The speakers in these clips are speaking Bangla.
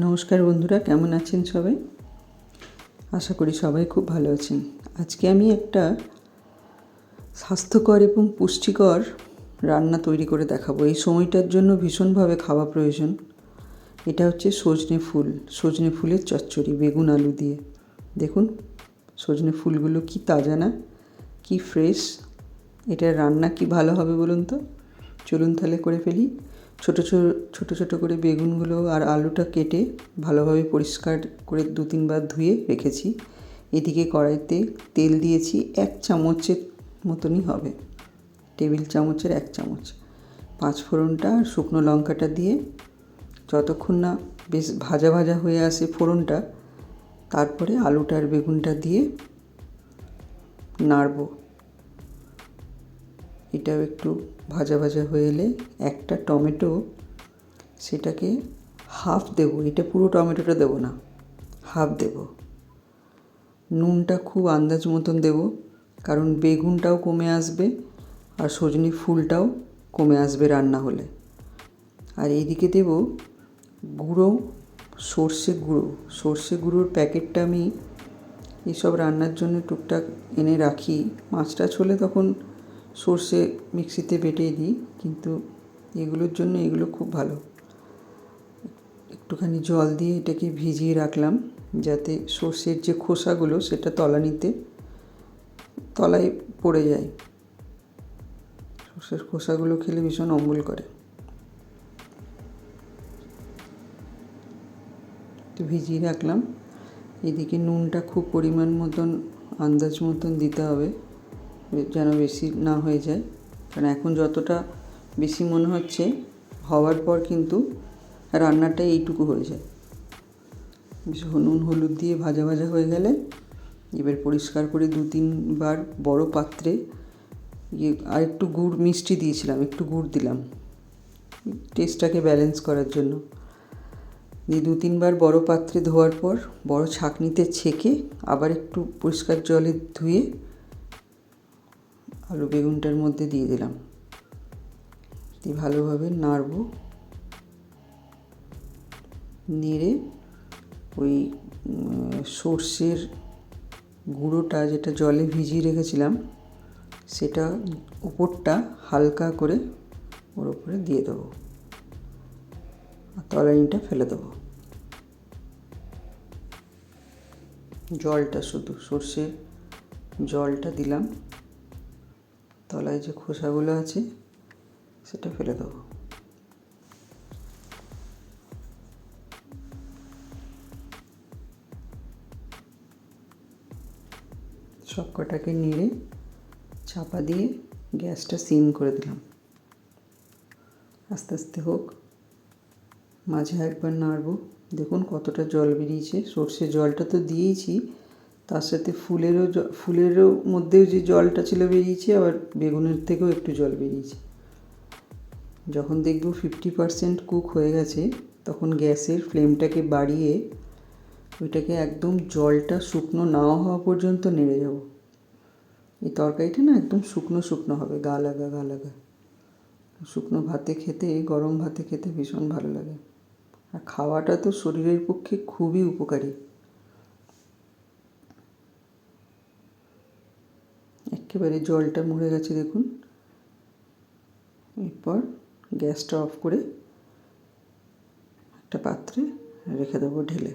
নমস্কার বন্ধুরা, কেমন আছেন সবাই? আশা করি সবাই খুব ভালো আছেন। আজকে আমি একটা স্বাস্থ্যকর এবং পুষ্টিকর রান্না তৈরি করে দেখাবো। এই সময়টার জন্য ভীষণভাবে খাওয়া প্রয়োজন। এটা হচ্ছে সজনে ফুল। সজনে ফুলের চচ্চড়ি, বেগুন, আলু দিয়ে। দেখুন, সজনে ফুলগুলো কি তাজা না, কি ফ্রেশ এটা রান্না কি ভালো হবে বলুন তো? চলুন তাহলে করে ফেলি। ছোটো ছোটো ছোটো ছোটো করে বেগুনগুলো আর আলুটা কেটে ভালোভাবে পরিষ্কার করে দু তিনবার ধুয়ে রেখেছি। এদিকে কড়াইতে তেল দিয়েছি এক চামচের মতনই হবে। টেবিল চামচের এক চামচ। পাঁচ ফোড়নটা আর শুকনো লঙ্কাটা দিয়ে যতক্ষণ না বেশ ভাজা ভাজা হয়ে আসে ফোড়নটা, তারপরে আলুটা আর বেগুনটা দিয়ে নাড়বো। এটাও একটু ভাজা ভাজা হয়ে এলে একটা টমেটো সেটাকে হাফ দেবো। এটা পুরো টমেটোটা দেবো না, হাফ দেব। নুনটা খুব আন্দাজ মতন দেব, কারণ বেগুনটাও কমে আসবে আর সজনি ফুলটাও কমে আসবে রান্না হলে। আর এইদিকে দেব গুঁড়ো, সর্ষে গুঁড়ো। সর্ষে গুঁড়োর প্যাকেটটা আমি এসব রান্নার জন্য টুকটাক এনে রাখি। মাছ টাছ হলে তখন সর্ষে মিক্সিতে বেটেই দিই, কিন্তু এগুলোর জন্য এগুলো খুব ভালো। একটুখানি জল দিয়ে এটাকে ভিজিয়ে রাখলাম, যাতে সর্ষের যে খোসাগুলো সেটা তলানিতে, তলায় পড়ে যায়। সর্ষের খোসাগুলো খেলে ভীষণ অম্বল করে। তো ভিজিয়ে রাখলাম। এদিকে নুনটা খুব পরিমাণ মতন, আন্দাজ মতন দিতে হবে। যেন বেশি না হয়ে যায়। কারণ এখন যতটা বেশি মনে হচ্ছে, হওয়ার পর কিন্তু রান্নাটা এইটুকু হয়ে যায়। নুন, হলুদ দিয়ে ভাজা ভাজা হয়ে গেলে এবার পরিষ্কার করে দু তিনবার বড় পাত্রে ইয়ে আর একটু গুড়, মিষ্টি দিয়েছিলাম, একটু গুড় দিলাম। টেস্টটাকে ব্যালেন্স করার জন্য। দিয়ে দু তিনবার বড় পাত্রে ধোয়ার পর, বড় ছাঁকনিতে ছেঁকে আবার একটু পরিষ্কার জলে ধুয়ে আলু বেগুনটার মধ্যে দিয়ে দিলাম। দিয়ে ভালোভাবে নাড়ব। নেড়ে ওই সর্ষের গুঁড়োটা যেটা জলে ভিজিয়ে রেখেছিলাম, সেটা উপরটা হালকা করে ওর উপরে দিয়ে দেবো। আর তলানিটা ফেলে দেবো। জলটা শুধু সর্ষের জলটা দিলাম। তলায় যে খোসাগুলো আছে, সেটা ফেলে দেবো। সব কটাকে নেড়ে চাপা দিয়ে গ্যাসটা সিম করে দিলাম। আস্তে আস্তে হোক, মাঝে একবার নাড়বো। দেখুন কতটা জল বেরিয়েছে। সর্ষে জলটা তো দিয়েইছি তার সাথে ফুলেরও ফুলেরও মধ্যেও যে জলটা ছিল বেরিয়েছে, আবার বেগুনের থেকেও একটু জল বেরিয়েছে। যখন দেখব ফিফটি পারসেন্ট কুক হয়ে গেছে, তখন গ্যাসের ফ্লেমটাকে বাড়িয়ে ওইটাকে একদম জলটা শুকনো নাও হওয়া পর্যন্ত নেড়ে যাব এই তরকারিটা না একদম শুকনো শুকনো হবে, গা লাগা গা লাগা। শুকনো ভাতে খেতে, গরম ভাতে খেতে ভীষণ ভালো লাগে। আর খাওয়াটা তো শরীরের পক্ষে খুবই উপকারী। একেবারে জলটা মরে গেছে দেখুন। এরপর গ্যাসটা অফ করে একটা পাত্রে রেখে দেবো ঢেলে।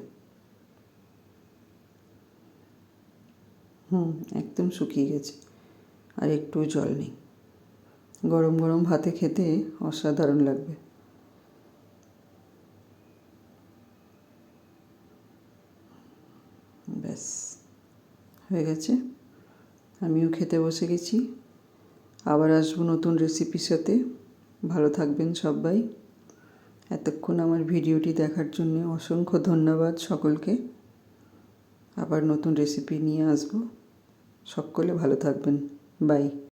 হুম, একদম শুকিয়ে গেছে আর একটুও জল নেই। গরম গরম ভাতে খেতে অসাধারণ লাগবে। ব্যাস, হয়ে গেছে। আমিও খেতে বসে গেছি। আবার আসব নতুন রেসিপির সাথে। ভালো থাকবেন সবাই। এতক্ষণ আমার ভিডিওটি দেখার জন্য অসংখ্য ধন্যবাদ সকলকে। আবার নতুন রেসিপি নিয়ে আসব। সকলে ভালো থাকবেন। বাই।